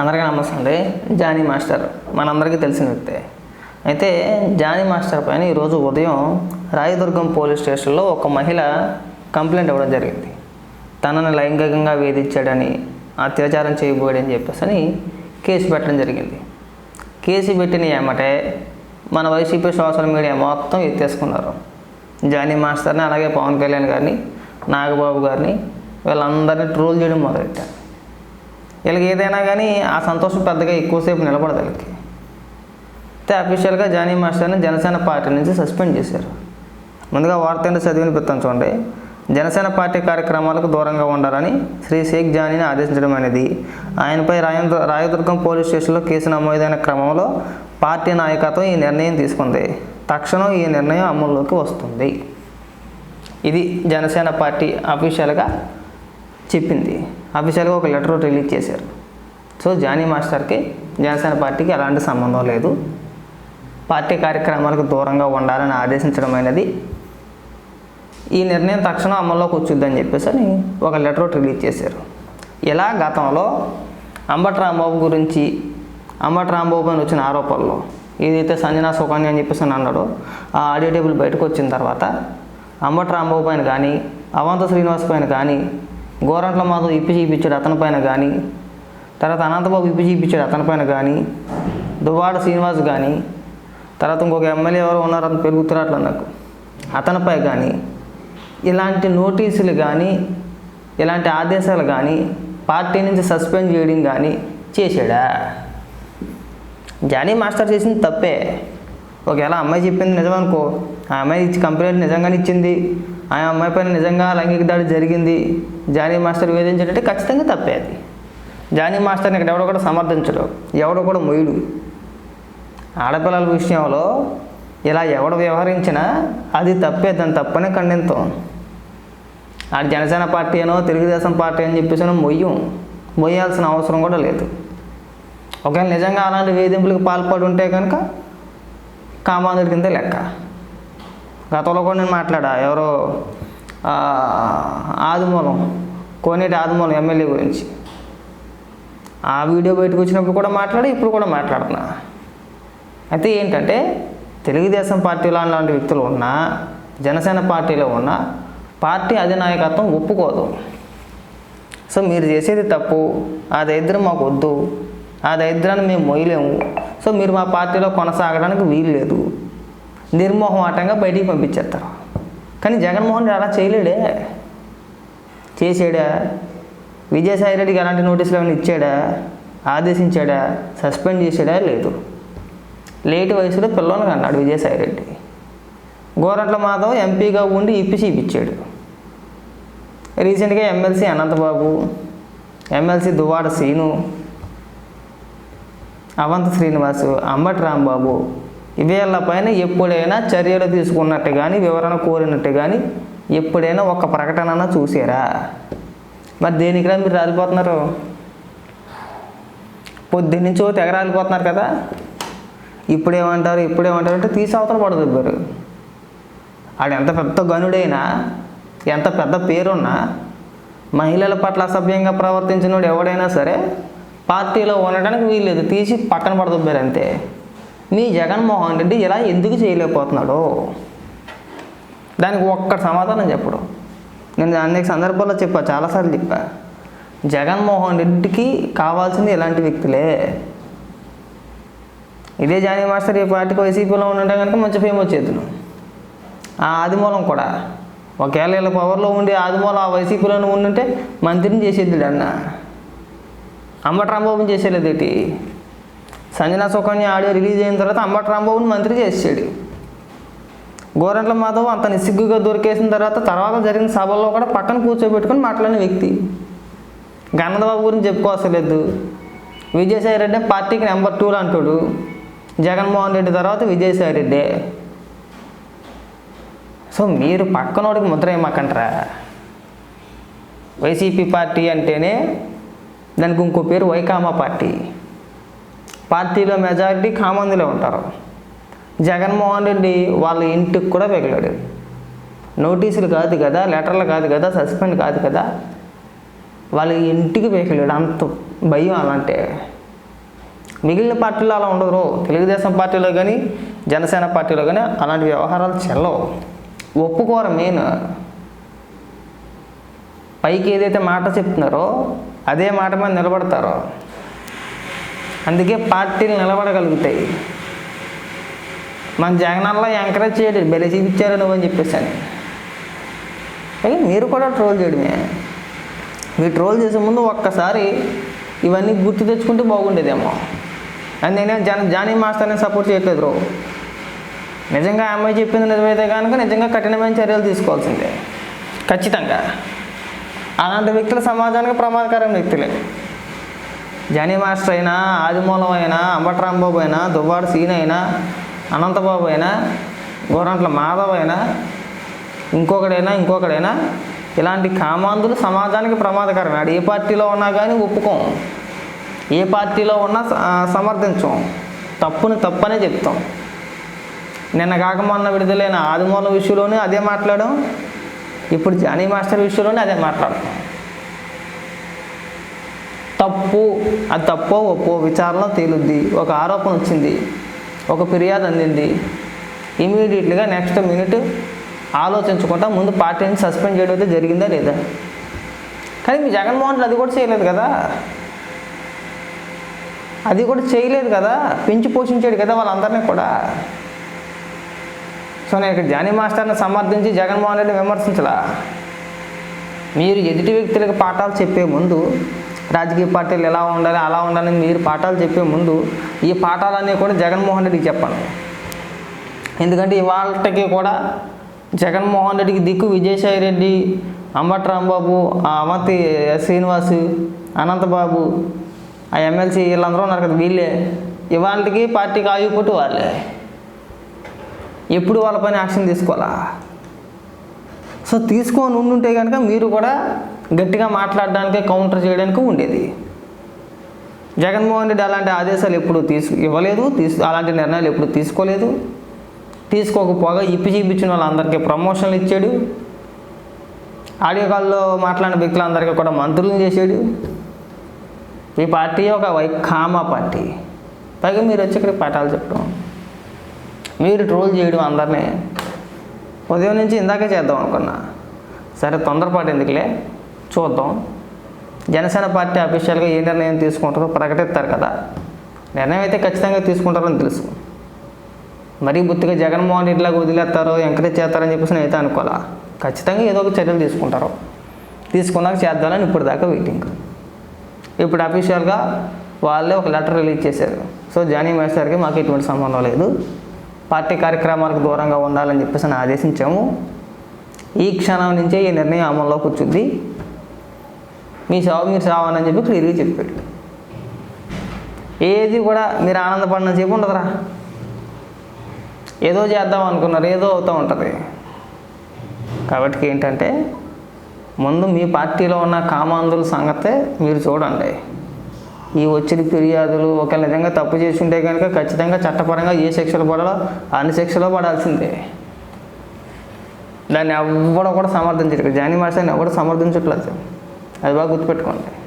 అందరికీ నమస్తే అండి. జానీ మాస్టర్. మనందరికీ తెలిసిన వ్యక్తే. అయితే జానీ మాస్టర్ పైన ఈరోజు ఉదయం రాయదుర్గం పోలీస్ స్టేషన్లో ఒక మహిళ కంప్లైంట్ ఇవ్వడం జరిగింది. తనను లైంగికంగా వేధించాడని అత్యాచారం చేయబోయాడని చెప్పేసి అని కేసు పెట్టడం జరిగింది. కేసు పెట్టిన ఏమటే మన వైసీపీ సోషల్ మీడియా మొత్తం ఎత్తేసుకున్నారు. జానీ మాస్టర్ని అలాగే పవన్ కళ్యాణ్ గారిని నాగబాబు గారిని వీళ్ళందరినీ ట్రోల్ చేయడం మొదలెట్టారు. వీళ్ళకి ఏదైనా కానీ ఆ సంతోషం పెద్దగా ఎక్కువసేపు నిలబడదు వీళ్ళకి. అయితే అఫీషియల్గా జానీ మాస్టర్ని జనసేన పార్టీ నుంచి సస్పెండ్ చేశారు. ముందుగా వార్త చదివిన పెత్తాను చూడండి. జనసేన పార్టీ కార్యక్రమాలకు దూరంగా ఉండాలని శ్రీ షేక్ జానీని ఆదేశించడం అనేది. ఆయనపై రాయంద్ర రాయదుర్గం పోలీస్ స్టేషన్లో కేసు నమోదైన క్రమంలో పార్టీ నాయకత్వం ఈ నిర్ణయం తీసుకుంది. తక్షణం ఈ నిర్ణయం అమల్లోకి వస్తుంది. ఇది జనసేన పార్టీ అఫీషియల్గా చెప్పింది. అఫీషియల్గా ఒక లెటర్ రిలీజ్ చేశారు. సో జానీ మాస్టర్కి జనసేన పార్టీకి ఎలాంటి సంబంధం లేదు. పార్టీ కార్యక్రమాలకు దూరంగా ఉండాలని ఆదేశించడం అనేది ఈ నిర్ణయం తక్షణం అమల్లోకి వచ్చిందని చెప్పేసి అని ఒక లెటర్ రిలీజ్ చేశారు. ఇలా గతంలో అంబటి రాంబాబు గురించి అంబటి రాంబాబు పైన వచ్చిన ఆరోపణలు ఏదైతే సంజనా సుకన్య అని చెప్పేసి అని అన్నాడో ఆ ఆడియో టేబుల్ బయటకు వచ్చిన తర్వాత అంబటి రాంబాబు పైన కానీ అవంత శ్రీనివాస్ పైన కానీ గోరంట్ల మాధవ్ ఇప్పి చూపించాడు అతని పైన కానీ తర్వాత అనంతబాబు ఇప్పి చూపించాడు అతని పైన కానీ దువ్వాడ శ్రీనివాస్ కానీ తర్వాత ఇంకొక ఎమ్మెల్యే ఎవరు ఉన్నారు అతను పెరుగుతున్నట్లు నాకు. అతనిపై కానీ ఇలాంటి నోటీసులు కానీ ఇలాంటి ఆదేశాలు కానీ పార్టీ నుంచి సస్పెండ్ చేయడం కానీ చేశాడా? జానీ మాస్టర్ చేసింది తప్పే. ఒకవేళ అమ్మాయి చెప్పింది నిజమనుకో ఆ అమ్మాయి ఇచ్చి కంప్లైంట్ నిజంగానే ఇచ్చింది ఆ అమ్మాయి పైన నిజంగా లైంగిక దాడి జరిగింది. జానీ మాస్టర్ వేధించాడంటే ఖచ్చితంగా తప్పే అది. జానీ మాస్టర్ని ఇక్కడ ఎవడో కూడా సమర్థించడు ఎవడో కూడా మొయుడు ఆడపిల్లల విషయంలో ఇలా ఎవడు వ్యవహరించినా అది తప్పే దాన్ని తప్పనే ఖండితం. ఆ జనసేన పార్టీ అనో తెలుగుదేశం పార్టీ అని చెప్పేసి మొయ్యం. మొయ్యాల్సిన అవసరం కూడా లేదు. ఒకవేళ నిజంగా అలాంటి వేధింపులకు పాల్పడి ఉంటే కనుక కామాంధుడి కింద లెక్క. గతంలో కూడా నేను మాట్లాడా ఎవరో ఆదిమూలం కోనేటి ఆదిమూలం ఎమ్మెల్యే గురించి. ఆ వీడియో బయటకు వచ్చినప్పుడు కూడా మాట్లాడి ఇప్పుడు కూడా మాట్లాడుతున్నా. అయితే ఏంటంటే తెలుగుదేశం పార్టీలో లాంటి వ్యక్తులు ఉన్నా జనసేన పార్టీలో ఉన్నా పార్టీ అధినాయకత్వం ఒప్పుకోదు. సో మీరు చేసేది తప్పు ఆ దరిద్రం మాకు వద్దు ఆ దరిద్రాన్ని మేము మొయ్యలేము. సో మీరు మా పార్టీలో కొనసాగడానికి వీలు లేదు. నిర్మోహమాటంగా బయటికి పంపించేస్తారు. కానీ జగన్మోహన్ రెడ్డి అలా చేయలేడే. చేసాడా? విజయసాయి రెడ్డికి ఎలాంటి నోటీసులు ఏమైనా ఇచ్చాడా? ఆదేశించాడా? సస్పెండ్ చేసాడా? లేదు. లేట్ వయసులో పిల్లల్ని అన్నాడు విజయసాయి రెడ్డి. గోరంట్ల మాధవ్ ఎంపీగా ఉండి ఇప్పి చూపించాడు రీసెంట్గా ఎమ్మెల్సీ అనంతబాబు ఎమ్మెల్సీ దువాడ సీను అవంత శ్రీనివాసు అంబటి రాంబాబు వీళ్ళపైన ఎప్పుడైనా చర్యలు తీసుకున్నట్టు కానీ వివరణ కోరినట్టు కానీ ఎప్పుడైనా ఒక ప్రకటన చూసారా? మరి దేనికిరా మీరు రాలిపోతున్నారు? పొద్దున్నుంచో తెగ రాలిపోతున్నారు కదా. ఇప్పుడేమంటారు ఇప్పుడేమంటారు అంటే తీసి అవతల పడదబ్బారు ఆడు ఎంత పెద్ద గనుడైనా ఎంత పెద్ద పేరున్నా మహిళల పట్ల అసభ్యంగా ప్రవర్తించినోడు ఎవడైనా సరే పార్టీలో ఉండడానికి వీల్లేదు తీసి పక్కన పడదబ్బారు అంతే. మీ జగన్మోహన్ రెడ్డి ఇలా ఎందుకు చేయలేకపోతున్నాడు? దానికి ఒక్క సమాధానం చెప్పడు. నేను అనేక సందర్భాల్లో చెప్పా చాలాసార్లు చెప్పా. జగన్మోహన్ రెడ్డికి కావాల్సింది ఇలాంటి వ్యక్తులే. ఇదే జానీ మాస్టర్ ఈ పార్టీకి వైసీపీలో ఉంటే కనుక మంచి ఫేమ్ వచ్చేది. ఆ ఆదిమూలం కూడా. ఒకవేళ వీళ్ళ పవర్లో ఉండి ఆదిమూలం ఆ వైసీపీలోనే ఉండుంటే మంత్రిని చేసేది అన్న. అంబటి రాంబాబుని చేసేలేదు సంజనా సుకన్య ఆడియో రిలీజ్ అయిన తర్వాత అంబటి రాంబాబుని మంత్రి చేసాడు గోరంట్ల మాధవ్ అంత నిస్సిగ్గుగా దొరికేసిన తర్వాత తర్వాత జరిగిన సభల్లో కూడా పక్కన కూర్చోబెట్టుకొని మాట్లాడిన వ్యక్తి. గన్నదబాబు గురించి చెప్పుకోవసలేదు విజయసాయి రెడ్డి పార్టీకి నెంబర్ టూలు అంటాడు జగన్మోహన్ రెడ్డి తర్వాత విజయసాయి రెడ్డి. సో మీరు పక్కనోడికి ముద్ర ఏమాకంటారా వైసీపీ పార్టీ అంటేనే దానికి ఇంకో పేరు వైకామా పార్టీ. పార్టీలో మెజారిటీ కామందిలో ఉంటారు. జగన్మోహన్ రెడ్డి వాళ్ళ ఇంటికి కూడా పెగలాడు. నోటీసులు కాదు కదా లెటర్లు కాదు కదా సస్పెండ్ కాదు కదా వాళ్ళ ఇంటికి పెగలాడు. అంత భయం అలాంటే. మిగిలిన పార్టీలో అలా ఉండరు తెలుగుదేశం పార్టీలో కానీ జనసేన పార్టీలో కానీ అలాంటి వ్యవహారాలు చెల్లవు. ఒప్పుకోరు మెయిన్. పైకి ఏదైతే మాట చెప్తున్నారో అదే మాట మీద నిలబడతారో. అందుకే పార్టీలు నిలబడగలుగుతాయి. మన జగనన్నలో ఎంకరేజ్ చేయడు బెలి చూపించారు నువ్వు అని చెప్పేసాను. అయితే మీరు కూడా ట్రోల్ చేయడమే. మీరు ట్రోల్ చేసే ముందు ఒక్కసారి ఇవన్నీ గుర్తు తెచ్చుకుంటే బాగుండేదేమో. అని నేను జన జానీ మాస్టర్ని సపోర్ట్ చేయట్లేదు రో నిజంగా అమ్మాయి చెప్పింది నిజమైతే కనుక నిజంగా కఠినమైన చర్యలు తీసుకోవాల్సిందే. ఖచ్చితంగా. అలాంటి వ్యక్తులు సమాజానికి ప్రమాదకరమైన వ్యక్తులే. జానీ మాస్టర్ అయినా ఆదిమూలం అయినా అంబట్రాంబాబు అయినా దువ్వాడు సీన్ అయినా అనంతబాబు అయినా గోరంట్ల మాధవ్ అయినా ఇంకొకడైనా ఇంకొకడైనా ఇలాంటి కామాంధులు సమాజానికి ప్రమాదకరమే ఆడు ఏ పార్టీలో ఉన్నా కానీ ఒప్పుకోం. ఏ పార్టీలో ఉన్నా సమర్థించం. తప్పుని తప్పనే చెప్తాం. నిన్న కాక మొన్న విడుదలైన ఆదిమూలం విషయంలోనే అదే మాట్లాడాం. ఇప్పుడు జానీ మాస్టర్ విషయంలోనే అదే మాట్లాడతాం. తప్పు అది తప్పో ఒప్పో విచారణ తేలుద్ది. ఒక ఆరోపణ వచ్చింది. ఒక ఫిర్యాదు అందింది. ఇమీడియట్లీగా నెక్స్ట్ మినిట్ ఆలోచించకుండా ముందు పార్టీని సస్పెండ్ చేయడం అయితే జరిగిందా లేదా? కానీ మీ జగన్మోహన్ రెడ్డి అది కూడా చేయలేదు కదా. అది కూడా చేయలేదు కదా. పెంచి పోషించాడు కదా వాళ్ళందరినీ కూడా. సో నేను ఇక్కడ జానీ మాస్టర్ని సమర్థించి జగన్మోహన్ రెడ్డిని విమర్శించలా. మీరు ఎదుటి వ్యక్తులకు పాఠాలు చెప్పే ముందు రాజకీయ పార్టీలు ఎలా ఉండాలి అలా ఉండాలని మీరు పాఠాలు చెప్పే ముందు ఈ పాఠాలన్నీ కూడా జగన్మోహన్ రెడ్డికి చెప్పండి ఎందుకంటే ఇవాళకి కూడా జగన్మోహన్ రెడ్డికి దిక్కు విజయసాయి రెడ్డి అంబట్ రాంబాబు ఆ అమతి శ్రీనివాసు అనంతబాబు ఆ ఎమ్మెల్సీ వీళ్ళందరూ ఉన్నారు కదా వీళ్ళే. ఇవాళకి పార్టీకి ఆగిపోటు వాళ్ళే. ఎప్పుడు వాళ్ళ పైన యాక్షన్ తీసుకోవాలా? సో తీసుకొని ఉండుంటే కనుక మీరు కూడా గట్టిగా మాట్లాడడానికి కౌంటర్ చేయడానికి ఉండేది. జగన్మోహన్ రెడ్డి అలాంటి ఆదేశాలు ఎప్పుడు తీసు ఇవ్వలేదు తీసు అలాంటి నిర్ణయాలు ఎప్పుడు తీసుకోలేదు. తీసుకోకపోగా ఇప్పి చూపించిన వాళ్ళందరికీ ప్రమోషన్లు ఇచ్చాడు. ఆడియో కాల్లో మాట్లాడిన వ్యక్తులందరికీ కూడా మంత్రులను చేశాడు. ఈ పార్టీ ఒక వై కామా పార్టీ. పైగా మీరు వచ్చి ఇక్కడ పాఠాలు చెప్పడం. మీరు ట్రోల్ చేయడం అందరినీ. ఉదయం నుంచి ఇందాకే చేద్దాం అనుకున్నా. సరే తొందరపాటు ఎందుకులే? చూద్దాం. జనసేన పార్టీ అఫీషియల్గా ఏ నిర్ణయం తీసుకుంటారో ప్రకటిస్తారు కదా. నిర్ణయం అయితే ఖచ్చితంగా తీసుకుంటారని తెలుసు. మరీ బుద్ధిగా జగన్మోహన్ రెడ్డిలాగా వదిలేస్తారో ఎంకరేజ్ చేస్తారని చెప్పేసి నేను అయితే అనుకోవాలా. ఖచ్చితంగా ఏదో ఒక చర్యలు తీసుకుంటారు. తీసుకున్నాక చేద్దామని ఇప్పుడు దాకా వెయిటింగ్ ఇప్పుడు అఫీషియల్గా వాళ్ళే ఒక లెటర్ రిలీజ్ చేశారు. సో జానీ మేస్టర్కి మాకు ఎటువంటి సంబంధం లేదు. పార్టీ కార్యక్రమాలకు దూరంగా ఉండాలని చెప్పేసి అని ఆదేశించాము. ఈ క్షణం నుంచే ఈ నిర్ణయం అమల్లోకి వచ్చింది. మీ సావు మీరు సావని చెప్పి క్లియర్గా చెప్పాడు. ఏది కూడా మీరు ఆనందపడిన చెప్పు ఉండదురా. ఏదో చేద్దాం అనుకున్నారు ఏదో అవుతూ ఉంటుంది. కాబట్టి ఏంటంటే ముందు మీ పార్టీలో ఉన్న కామాంధుల సంగతే మీరు చూడండి. ఈ వచ్చిన ఫిర్యాదులు ఒకవేళ నిజంగా తప్పు చేసి కనుక ఖచ్చితంగా చట్టపరంగా ఏ శిక్షలు పడాలో అన్ని శిక్షలో పడాల్సిందే. దాన్ని ఎవ్వడో కూడా సమర్థించట్లేదు జానీ మాస్టర్ని ఎవడో సమర్థించట్లేదు. అది బాగా గుర్తుపెట్టుకోండి.